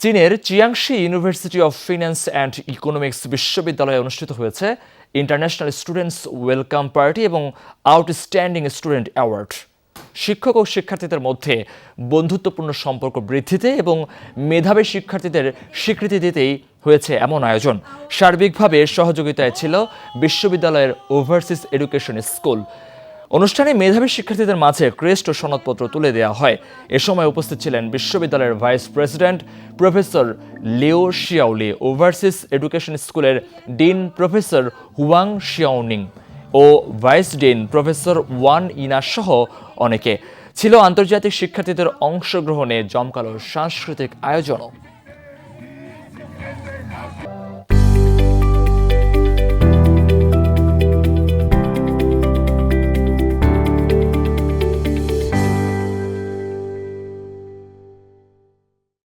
চীনের Jiangxi university of finance and economics বিশ্ববিদ্যালয়ে অনুষ্ঠিত হয়েছে ইন্টারন্যাশনাল স্টুডেন্টস ওয়েলকাম পার্টি এবং আউটস্ট্যান্ডিং স্টুডেন্ট অ্যাওয়ার্ড শিক্ষক ও শিক্ষার্থীদের মধ্যে বন্ধুত্বপূর্ণ সম্পর্ক বৃদ্ধিতে এবং মেধাবী শিক্ষার্থীদের স্বীকৃতি দিতেই হয়েছে এমন আয়োজন। সার্বিকভাবে সহযোগিতায় ছিল বিশ্ববিদ্যালয়ের ওভারসিজ এডুকেশন স্কুল অনুষ্ঠানে মেধাবী শিক্ষার্থীদের মাঝে ক্রেস্ট ও সনদপত্র তুলে দেওয়া হয়। এ সময় উপস্থিত ছিলেন বিশ্ববিদ্যালয়ের vice president professor Liu Xiaoli overseas education স্কুলের ডিন প্রফেসর হুয়াং শিয়াওনিং ও vice dean professor Wan Yina সহ অনেকে। ছিল আন্তর্জাতিক শিক্ষার্থীদের অংশগ্রহণে জমকালো সাংস্কৃতিক আয়োজনও।